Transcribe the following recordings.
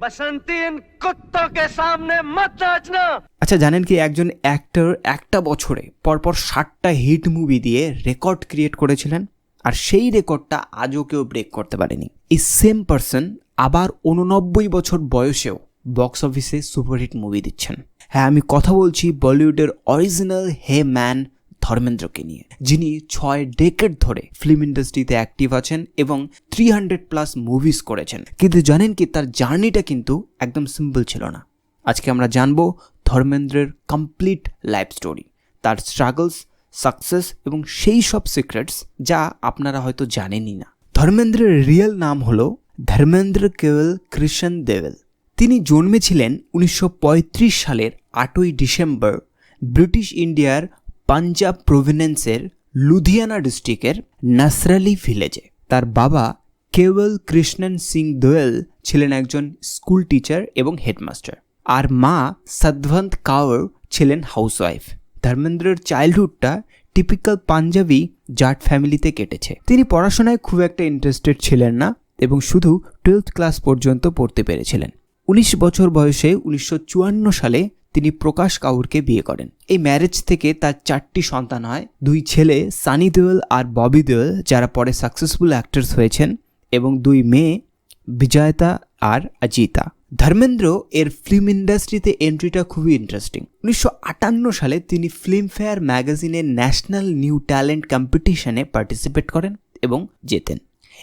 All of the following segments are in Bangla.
बसंती इन कुत्तों के सामने मत नाचना আচ্ছা জানেন কি একজন অ্যাক্টর একটা বছরে পরপর ষাটটা হিট মুভি দিয়ে রেকর্ড ক্রিয়েট করেছিলেন আর সেই রেকর্ডটা আজও কেউ ব্রেক করতে পারেনি এই সেম পার্সন আবার উননব্বই বছর বয়সেও বক্স অফিসে সুপারহিট মুভি দিচ্ছেন হ্যাঁ আমি কথা বলছি বলিউডের অরিজিনাল হে ম্যান ধর্মেন্দ্রকে নিয়ে, যিনি ছয় ডেকেড ধরে ফিল্ম ইন্ডাস্ট্রিতে অ্যাক্টিভ আছেন এবং থ্রি হান্ড্রেড প্লাস মুভিজ করেছেন। কিন্তু জানেন কি, তার জার্নিটা কিন্তু একদম সিম্পল ছিল না। আজকে আমরা জানব ধর্মেন্দ্রের কমপ্লিট লাইফ স্টোরি তার স্ট্রাগলস সাকসেস এবং সেই সব সিক্রেটস যা আপনারা হয়তো জানেনই না। ধর্মেন্দ্রের রিয়েল নাম হলো ধর্মেন্দ্র কেবল কৃষ্ণ দেওয়েল তিনি জন্মেছিলেন উনিশশো পঁয়ত্রিশ সালের আটই ডিসেম্বর ব্রিটিশ ইন্ডিয়ার পাঞ্জাব প্রভিনেন্সের লুধিয়ানা ডিস্ট্রিক্টের নাসরালি ভিলেজে তার বাবা কেবল কৃষ্ণন সিং দোয়েল ছিলেন একজন স্কুল টিচার এবং হেডমাস্টার আর মা সদভন্ত কাউর ছিলেন হাউসওয়াইফ ধর্মেন্দ্রের চাইল্ডহুডটা টিপিক্যাল পাঞ্জাবি জাট ফ্যামিলিতে কেটেছে। তিনি পড়াশোনায় খুব একটা ইন্টারেস্টেড ছিলেন না এবং শুধু টুয়েলথ ক্লাস পর্যন্ত পড়তে পেরেছিলেন। উনিশ বছর বয়সে উনিশশো চুয়ান্ন সালে তিনি প্রকাশ কাউরকে বিয়ে করেন। এই ম্যারেজ থেকে তার চারটি সন্তান হয়। দুই ছেলে, সানি দেওয়াল আর ববি দেওয়েল যারা পরে সাকসেসফুল অ্যাক্টার্স হয়েছেন এবং দুই মেয়ে, বিজয়তা আর অজিতা। ধর্মেন্দ্র এর ফিল্ম ইন্ডাস্ট্রিতে এন্ট্রিটা খুবই ইন্টারেস্টিং উনিশশো আটান্ন সালে তিনি ফিল্মফেয়ার ম্যাগাজিনের ন্যাশনাল নিউ ট্যালেন্ট কম্পিটিশনে পার্টিসিপেট করেন এবং জেতেন।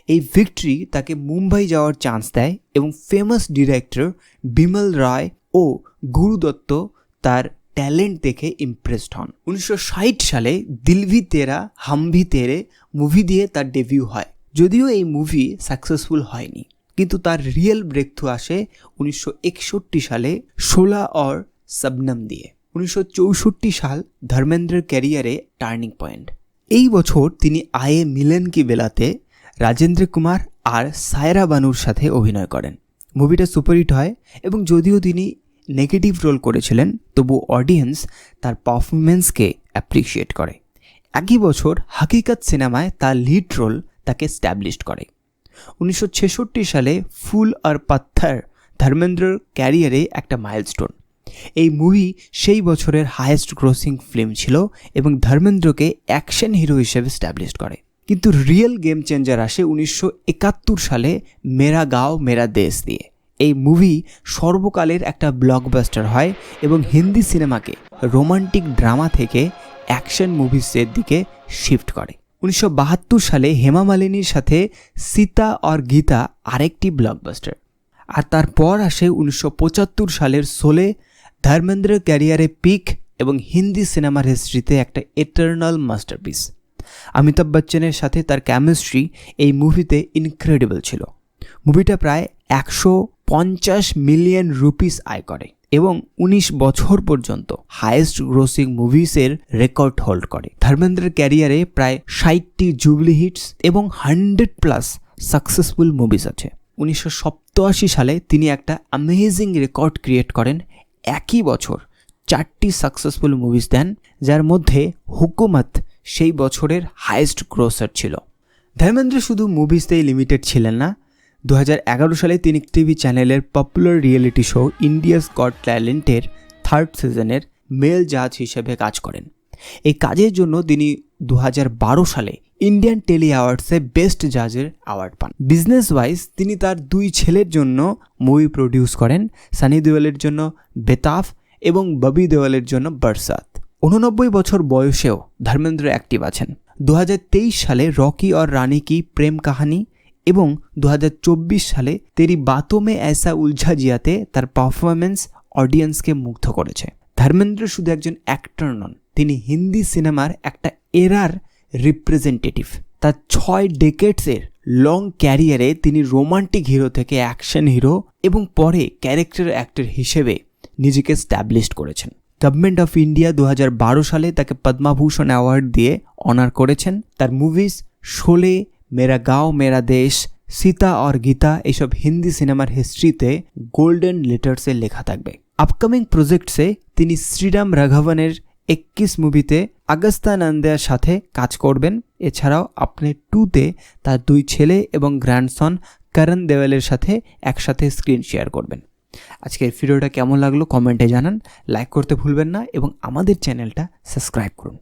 এই ভিক্টরি তাকে মুম্বাই যাওয়ার চান্স দেয় এবং ফেমাস ডিরেক্টর বিমল রায় ও গুরু দত্ত তার ট্যালেন্ট দেখে ইমপ্রেসড হন। উনিশশো ষাট সালে দিলভি তেরা, হামভি তেরে মুভি দিয়ে তার ডেবিউ হয়। যদিও এই মুভি সাকসেসফুল হয়নি, কিন্তু তার রিয়েল ব্রেক থ্রু আসে উনিশশো একষট্টি সালে শোলা অর সবনম দিয়ে। উনিশশো চৌষট্টি সাল ধর্মেন্দ্রের ক্যারিয়ারে টার্নিং পয়েন্ট এই বছর তিনি আয়ে মিলেন কি বেলাতে রাজেন্দ্র কুমার আর সায়রা বানুর সাথে অভিনয় করেন। মুভিটা সুপারহিট হয় এবং যদিও তিনি নেগেটিভ রোল করেছিলেন, তবু অডিয়েন্স তার পারফরমেন্সকে অ্যাপ্রিসিয়েট করে। একই বছর হাকিকাত সিনেমায় তার লিড রোল তাকে স্ট্যাবলিশড করে। উনিশশো ছেষট্টি সালে ফুল আর পাত্থার ধর্মেন্দ্রর ক্যারিয়ারে একটা মাইলস্টোন এই মুভি সেই বছরের হায়েস্ট গ্রোসিং ফিল্ম ছিল এবং ধর্মেন্দ্রকে অ্যাকশন হিরো হিসেবে স্ট্যাবলিশ করে। কিন্তু রিয়েল গেম চেঞ্জার আসে উনিশশো একাত্তর সালে, মেরা গাঁও, মেরা দেশ দিয়ে। এই মুভি সর্বকালের একটা ব্লকবাস্টার হয় এবং হিন্দি সিনেমাকে রোমান্টিক ড্রামা থেকে অ্যাকশন মুভিসের দিকে শিফট করে। উনিশশো বাহাত্তর সালে হেমা মালিনীর সাথে সীতা আর গীতা আরেকটি ব্লকবাস্টার আর তারপর আসে উনিশশো পঁচাত্তর সালের সোলে ধর্মেন্দ্র ক্যারিয়ারে পিক এবং হিন্দি সিনেমার হিস্ট্রিতে একটা এটার্নাল মাস্টারপিস অমিতাভ বচ্চনের সাথে তার কেমিস্ট্রি এই মুভিতে ইনক্রেডিবল ছিল। মুভিটা প্রায় একশো পঞ্চাশ মিলিয়ন রুপিস আয় করে এবং উনিশ বছর পর্যন্ত হায়েস্ট গ্রোসিং মুভিসের রেকর্ড হোল্ড করে। ধর্মেন্দ্রের ক্যারিয়ারে প্রায় ষাটটি জুবলি হিটস এবং হান্ড্রেড প্লাস সাকসেসফুল মুভিস আছে। উনিশশো সালে তিনি একটা অ্যামেজিং রেকর্ড ক্রিয়েট করেন। একই বছর চারটি সাকসেসফুল মুভিস দেন, যার মধ্যে হুকুমত সেই বছরের হায়েস্ট গ্রোসার ছিল। ধর্মেন্দ্র শুধু মুভিসতেই লিমিটেড ছিলেন না দু হাজার এগারো সালে তিনি টিভি চ্যানেলের popular reality show India's got ট্যালেন্টের third সিজনের মেল জাজ হিসেবে কাজ করেন। এই কাজের জন্য তিনি দু হাজার বারো সালে ইন্ডিয়ান টেলি অ্যাওয়ার্ডসে বেস্ট জাজের অ্যাওয়ার্ড পান। বিজনেস ওয়াইজ তিনি তার দুই ছেলের জন্য মুভি প্রডিউস করেন, সানি দেওয়ালের জন্য বেতাফ এবং ববি দেওয়ালের জন্য বরসাত। উননব্বই বছর বয়সেও ধর্মেন্দ্র অ্যাক্টিভ আছেন। দু হাজার তেইশ সালে রকি और রানি কি প্রেম কাহানি এবং দু হাজার চব্বিশ সালে তেরি বাতো মে ऐसा উলঝা জিয়াতে তার পারফরমেন্স অডিয়েন্সকে মুগ্ধ করেছে। ধর্মেন্দ্র শুধু একজন অ্যাক্টর নন, তিনি হিন্দি সিনেমার একটা এরার রিপ্রেজেন্টেটিভ তার ছয় ডেকেটসের লং ক্যারিয়ারে তিনি রোমান্টিক হিরো থেকে অ্যাকশন হিরো এবং পরে ক্যারেক্টার অ্যাক্টর হিসেবে নিজেকে স্ট্যাবলিশড করেছেন। গভর্নমেন্ট অফ ইন্ডিয়া দু হাজার বারো সালে তাকে পদ্মাভূষণ অ্যাওয়ার্ড দিয়ে অনার করেছেন। তার মুভিজ শোলে মেরা গাঁও মেরা দেশ সীতা और গীতা এইসব হিন্দি সিনেমার হিস্ট্রিতে গোল্ডেন লেটার্সে লেখা থাকবে। আপকামিং প্রজেক্টসে তিনি শ্রীরাম রাঘবনের এক্কিস মুভিতে আগস্তানন্দের সাথে কাজ করবেন। এছাড়াও আপনি টুতে তার দুই ছেলে এবং গ্র্যান্ডসন করণ দেওয়ালের সাথে একসাথে স্ক্রিন শেয়ার করবেন। আজকের ভিডিওটা কেমন লাগল? কমেন্টে জানান। লাইক করতে ভুলবেন না এবং আমাদের চ্যানেলটা সাবস্ক্রাইব করুন।